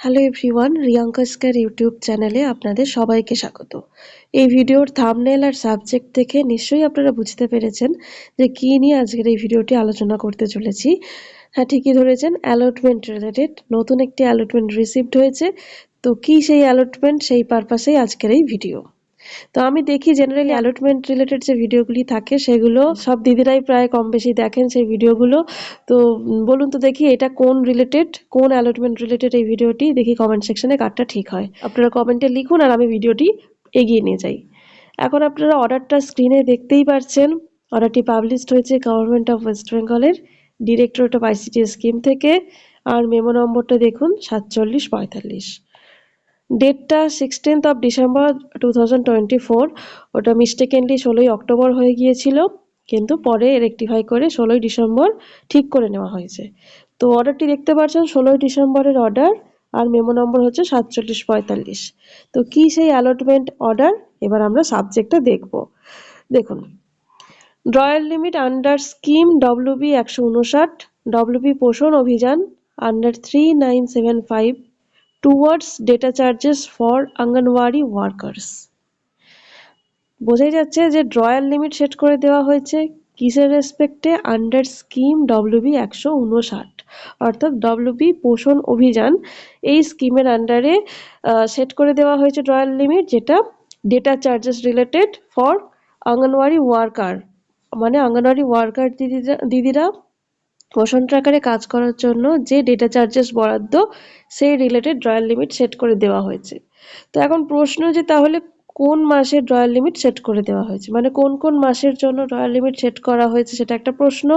Hello everyone রিয়াঙ্কা স্কার YouTube চ্যানেলে আপনাদের সবাইকে স্বাগত। এই ভিডিওর থামনেল আর সাবজেক্ট দেখে নিশ্চয়ই আপনারা বুঝতে পেরেছেন যে কী নিয়ে আজকের এই ভিডিওটি আলোচনা করতে চলেছি। হ্যাঁ ঠিকই ধরেছেন অ্যালটমেন্ট রিলেটেড নতুন একটি অ্যালটমেন্ট রিসিভড হয়েছে। তো কি সেই অ্যালটমেন্ট সেই পারপাসেই আজকের এই ভিডিও তো আমি দেখি জেনারেলি অ্যালটমেন্ট রিলেটেড যে ভিডিওগুলি থাকে সেগুলো সব দিদিরাই প্রায় কম বেশি দেখেন সেই ভিডিওগুলো তো বলুন তো দেখি এটা কোন রিলেটেড কোন অ্যালটমেন্ট রিলেটেড এই ভিডিওটি দেখি কমেন্ট সেকশনে কারটা ঠিক হয়। আপনারা কমেন্টে লিখুন আর আমি ভিডিওটি এগিয়ে নিয়ে যাই। এখন আপনারা অর্ডারটা স্ক্রিনে দেখতেই পারছেন। অর্ডারটি পাবলিশড হয়েছে গভর্নমেন্ট অফ ওয়েস্ট বেঙ্গলের ডিরেক্টরেট অফ আইসিটি স্কিম থেকে। আর মেমো নম্বরটা দেখুন সাতচল্লিশ পঁয়তাল্লিশ। ডেটটা sixteenth of December two thousand twenty four ওটা মিস্টেকেনলি ষোলোই অক্টোবর হয়ে গিয়েছিল, কিন্তু পরে রেকটিফাই করে ষোলোই ডিসেম্বর ঠিক করে নেওয়া হয়েছে। তো অর্ডারটি দেখতে পাচ্ছেন ষোলোই ডিসেম্বরের অর্ডার আর মেমো নম্বর হচ্ছে সাতচল্লিশ পঁয়তাল্লিশ। তো কি সেই অ্যালটমেন্ট অর্ডার এবার আমরা সাবজেক্টটা দেখব। দেখুন drawal limit under scheme WB একশো উনষাট WB Poshan Abhiyan under three nine seven five towards data charges for anganwadi workers বোঝাই যাচ্ছে যে ড্রয়াল লিমিট সেট করে দেওয়া হয়েছে কিসের রেসপেক্টে আন্ডার স্কিম ডব্লিউবি একশো উনষাট, অর্থাৎ ডব্লিউবি পোষণ অভিযান। এই স্কিমের আন্ডারে সেট করে দেওয়া হয়েছে ড্রয়াল লিমিট যেটা data charges related for anganwadi worker মানে আঙ্গনওয়াড়ি ওয়ার্কার দিদিরা দিদিরা পোষণ ট্র্যাকারে কাজ করার জন্য যে ডেটা চার্জেস বরাদ্দ, সেই রিলেটেড ড্রয়াল লিমিট সেট করে দেওয়া হয়েছে। তো এখন প্রশ্ন যে তাহলে কোন মাসে ড্রয়াল লিমিট সেট করে দেওয়া হয়েছে? মানে কোন কোন মাসের জন্য ড্রয়াল লিমিট সেট করা হয়েছে সেটা একটা প্রশ্ন।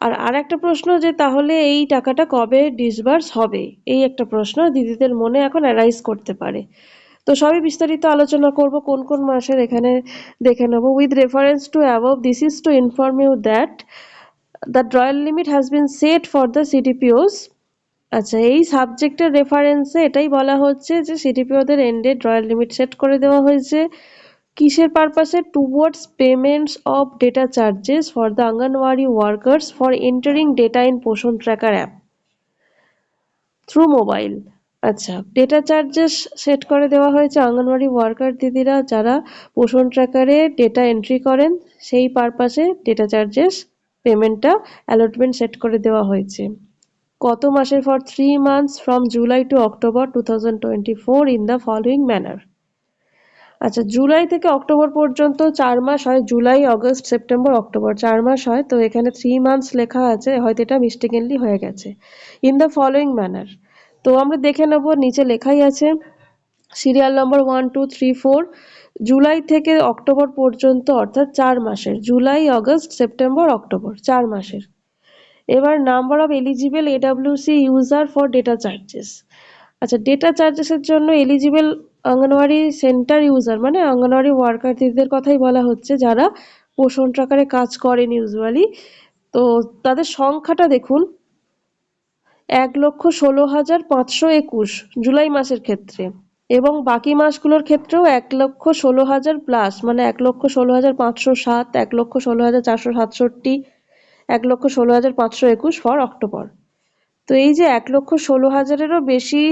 আর আর একটা প্রশ্ন যে তাহলে এই টাকাটা কবে ডিসবার্স হবে? এই একটা প্রশ্ন দিদিদের মনে এখন অ্যারাইজ করতে পারে। তো সবই বিস্তারিত আলোচনা করব, কোন কোন মাসের এখানে দেখে নেব। With reference to above this is to inform you that the drawal limit has been set for the CDPOs আচ্ছা এই সাবজেক্টের রেফারেন্সে এটাই বলা হচ্ছে যে সিডিপিওদের এন্ডে ড্রয়াল লিমিট সেট করে দেওয়া হয়েছে। কিসের পারপাসে towards payments of data charges for the anganwadi workers for entering data in Poshan tracker app through mobile আচ্ছা ডেটা চার্জেস সেট করে দেওয়া হয়েছে অঙ্গনওয়াড়ি ওয়ার্কার দিদিরা যারা পোষণ ট্র্যাকারে ডেটা এন্ট্রি করেন, সেই পারপাসে ডেটা চার্জেস পেমেন্টটা অ্যালটমেন্ট সেট করে দেওয়া হয়েছে। কত মাসের for three months from July to October two thousand twenty four in the following manner আচ্ছা জুলাই থেকে অক্টোবর পর্যন্ত চার মাস হয় জুলাই অগস্ট সেপ্টেম্বর অক্টোবর চার মাস হয়, তো এখানে থ্রি মান্থস লেখা আছে, হয়তো এটা মিস্টেকেনলি হয়ে গেছে। ইন দ্য ফলোয়িং ম্যানার তো আমরা দেখে নেব, নিচে লেখাই আছে serial number one two three four July থেকে অক্টোবর পর্যন্ত, অর্থাৎ চার মাসের। জুলাই অগস্ট সেপ্টেম্বর, অক্টোবর, চার মাসের। এবার number of eligible AWC user for data charges আচ্ছা ডেটা চার্জেসের জন্য এলিজিবল অঙ্গনওয়াড়ি সেন্টার ইউজার মানে অঙ্গনওয়াড়ি ওয়ার্কার দিদিদের কথাই বলা হচ্ছে, যারা পোষণ ট্রাকারে কাজ করেন ইউজুয়ালি তো তাদের সংখ্যাটা দেখুন, এক লক্ষ ষোলো হাজার পাঁচশো একুশ জুলাই মাসের ক্ষেত্রে। এবং বাকি মাসগুলোর ক্ষেত্রেও এক লক্ষ ষোলো হাজার প্লাস মানে এক লক্ষ ষোলো হাজার পাঁচশো সাত, এক লক্ষ ষোলো হাজার চারশো সাতষট্টি, এক লক্ষ ষোলো হাজার পাঁচশো একুশ ফর অক্টোবর তো এই যে এক লক্ষ ষোলো হাজারেরও বেশি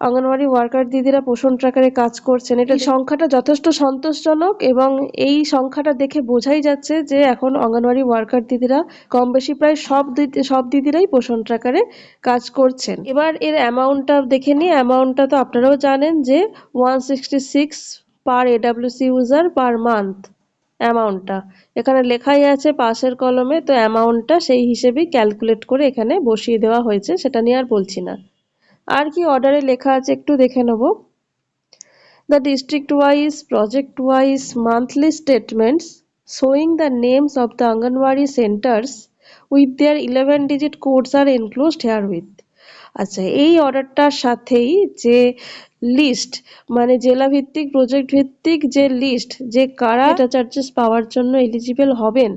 অঙ্গনওয়াড়ি ওয়ার্কার দিদিরা পোষণ ট্রাকারে কাজ করছেন এটা সংখ্যাটা যথেষ্ট সন্তোষজনক এবং এই সংখ্যাটা দেখে বোঝাই যাচ্ছে যে এখন অঙ্গনওয়াড়ি ওয়ার্কার দিদিরা কম বেশি প্রায় সব সব দিদিরাই পোষণ ট্রাকারে কাজ করছেন। এবার এর অ্যামাউন্টটা দেখে নিই অ্যামাউন্টটা তো আপনারাও জানেন যে one sixty six per AWC user per month. অ্যামাউন্টটা। এখানে লেখাই আছে পাশের কলমে, তো অ্যামাউন্টটা সেই হিসেবেই ক্যালকুলেট করে এখানে বসিয়ে দেওয়া হয়েছে, সেটা নিয়ে আর বলছি না। আর কি অর্ডারে লেখা আছে একটু দেখে নেব। The district wise project wise monthly statements showing the names of the anganwadi centres with their eleven digit codes are included here with আচ্ছা এই অর্ডারটার সাথেই যে লিস্ট মানে জেলা ভিত্তিক প্রজেক্ট ভিত্তিক যে লিস্ট যে কারা ডেটা চার্জেস পাওয়ার জন্য এলিজিবল হবেন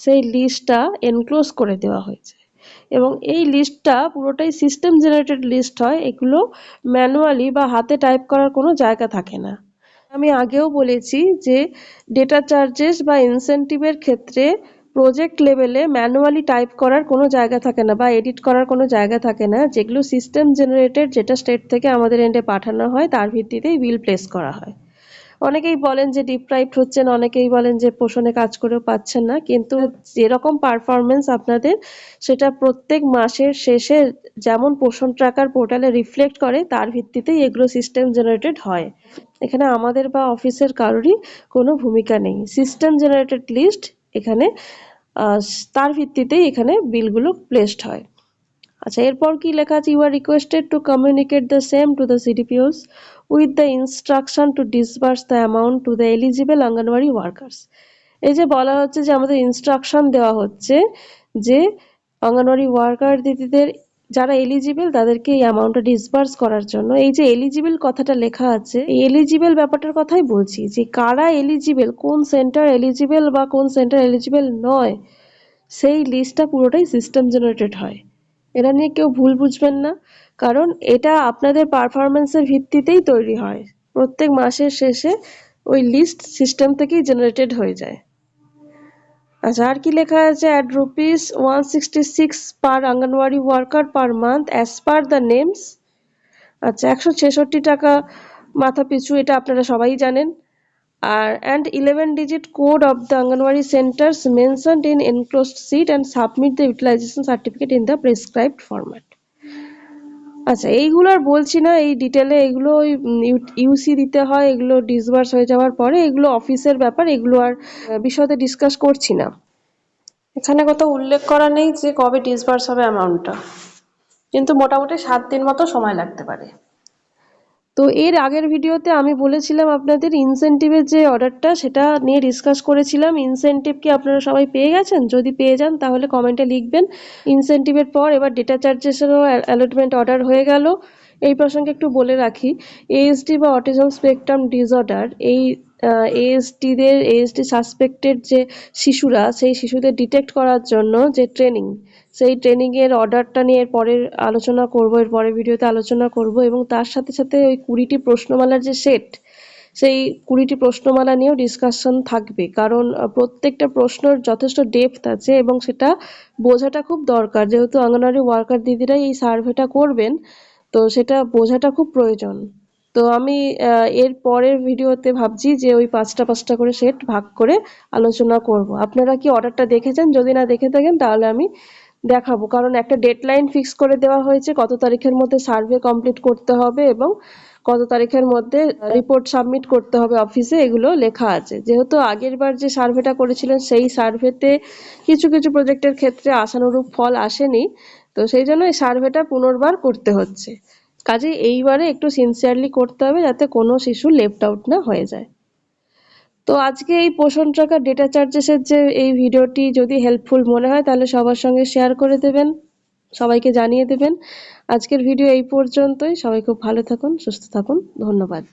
সেই লিস্টটা এনক্লোজ করে দেওয়া হয়েছে। এবং এই লিস্টটা পুরোটাই সিস্টেম জেনারেটেড লিস্ট হয় এগুলো ম্যানুয়ালি বা হাতে টাইপ করার কোনো জায়গা থাকে না। আমি আগেও বলেছি যে ডেটা চার্জেস বা ইনসেন্টিভের ক্ষেত্রে প্রজেক্ট লেভেলে ম্যানুয়ালি টাইপ করার কোনো জায়গা থাকে না বা এডিট করার কোনো জায়গা থাকে না। যেগুলো সিস্টেম জেনারেটেড যেটা স্টেট থেকে আমাদের এন্ডে পাঠানো হয়, তার ভিত্তিতেই বিল প্লেস করা হয়। অনেকেই বলেন যে ডিপ্রাইভড হচ্ছেন, অনেকেই বলেন যে পোষণে কাজ করেও পাচ্ছেন না, কিন্তু যেরকম পারফরমেন্স আপনাদের, সেটা প্রত্যেক মাসের শেষে যেমন পোষণ ট্র্যাকার পোর্টালে রিফ্লেক্ট করে, তার ভিত্তিতেই এগুলো সিস্টেম জেনারেটেড হয়। এখানে আমাদের বা অফিসের কারোরই কোনো ভূমিকা নেই। সিস্টেম জেনারেটেড লিস্ট এখানে তার ভিত্তিতে এখানে বিলগুলো প্লেসড হয়। আচ্ছা এরপর কি লেখা আছে? You are requested to communicate the same to the CDPOs with the instruction to disburse the amount to the eligible anganwadi workers এই যে বলা হচ্ছে যে আমাদের ইনস্ট্রাকশন দেওয়া হচ্ছে যে অঙ্গনওয়াড়ি ওয়ার্কার দিদিদের যারা এলিজিবল তাদেরকে এই অ্যামাউন্টটা ডিসবার্স করার জন্য, এই যে এলিজিবল কথাটা লেখা আছে, এই এলিজিবল ব্যাপারটার কথাই বলছি যে কারা এলিজিবল কোন সেন্টার এলিজিবল বা কোন সেন্টার এলিজিবল নয়, সেই লিস্টটা পুরোটাই সিস্টেম জেনারেটেড হয়। এটা নিয়ে কেউ ভুল বুঝবেন না, কারণ এটা আপনাদের পারফরমেন্সের ভিত্তিতেই তৈরি হয়। প্রত্যেক মাসের শেষে ওই লিস্ট সিস্টেম থেকেই জেনারেটেড হয়ে যায়। আচ্ছা আর কি লেখা আছে? At rupees one sixty six per anganwadi worker per month as per the names আচ্ছা একশো ছেষট্টি টাকা মাথা পিছু, এটা আপনারা সবাই জানেন। আর and eleven digit code of the anganwadi centres mentioned in enclosed sheet and submit the utilisation certificate in the prescribed format আচ্ছা এইগুলো আর বলছি না, এই ডিটেলে এগুলো ওই ইউসি দিতে হয়, এগুলো ডিসবার্স হয়ে যাওয়ার পরে এগুলো অফিসের ব্যাপার, এগুলো আর বিষয়তে ডিসকাস করছি না। এখানে কোথাও উল্লেখ করা নেই যে কবে ডিসবার্স হবে অ্যামাউন্টটা কিন্তু মোটামুটি সাত দিন মতো সময় লাগতে পারে। তো এর আগের ভিডিওতে আমি বলেছিলাম আপনাদের ইনসেন্টিভের যে অর্ডারটা সেটা নিয়ে ডিসকাস করেছিলাম। ইনসেন্টিভ কি আপনারা সবাই পেয়ে গেছেন? যদি পেয়ে যান, তাহলে কমেন্টে লিখবেন। ইনসেন্টিভের পর এবার ডেটা চার্জেসেরও অ্যালটমেন্ট অর্ডার হয়ে গেল। এই প্রসঙ্গে একটু বলে রাখি এএসডি বা অটিজম স্পেকট্রাম ডিসঅর্ডার এই এএসডিদের এএসডি সাসপেক্টেড যে শিশুরা, সেই শিশুদের ডিটেক্ট করার জন্য যে ট্রেনিং সেই ট্রেনিংয়ের অর্ডারটা নিয়ে এর পরের আলোচনা করব, এর পরের ভিডিওতে আলোচনা করব এবং তার সাথে সাথে ওই কুড়িটি প্রশ্নমালার যে সেট সেই কুড়িটি প্রশ্নমালা নিয়েও ডিসকাশন থাকবে। কারণ প্রত্যেকটা প্রশ্নর যথেষ্ট ডেপথ আছে এবং সেটা বোঝাটা খুব দরকার। যেহেতু অঙ্গনওয়াড়ি ওয়ার্কার দিদিরা এই সার্ভেটা করবেন তো সেটা বোঝাটা খুব প্রয়োজন। তো আমি এর পরের ভিডিওতে ভাবছি যে ওই পাঁচটা পাঁচটা করে সেট ভাগ করে আলোচনা করব। আপনারা কি অর্ডারটা দেখেছেন? যদি না দেখে থাকেন, তাহলে আমি দেখাবো। কারণ একটা ডেডলাইন ফিক্স করে দেওয়া হয়েছে, কত তারিখের মধ্যে সার্ভে কমপ্লিট করতে হবে এবং কত তারিখের মধ্যে রিপোর্ট সাবমিট করতে হবে অফিসে, এগুলো লেখা আছে। যেহেতু আগের বার যে সার্ভেটা করেছিলেন, সেই সার্ভেতে কিছু কিছু প্রজেক্টের ক্ষেত্রে আশানুরূপ ফল আসেনি। তো সেই জন্য এই সার্ভেটা পুনর্বার করতে হচ্ছে। কাজে এইবারে একটু সিনসিয়ারলি করতে হবে যাতে কোনো শিশু লেফট আউট না হয়ে যায়। তো আজকে এই পোষণ ট্রাকার ডেটা চার্জেসের যে এই ভিডিওটি যদি হেল্পফুল মনে হয় তাহলে সবার সঙ্গে শেয়ার করে দেবেন, সবাইকে জানিয়ে দেবেন। আজকের ভিডিও এই পর্যন্তই। সবাই খুব ভালো থাকুন, সুস্থ থাকুন। ধন্যবাদ।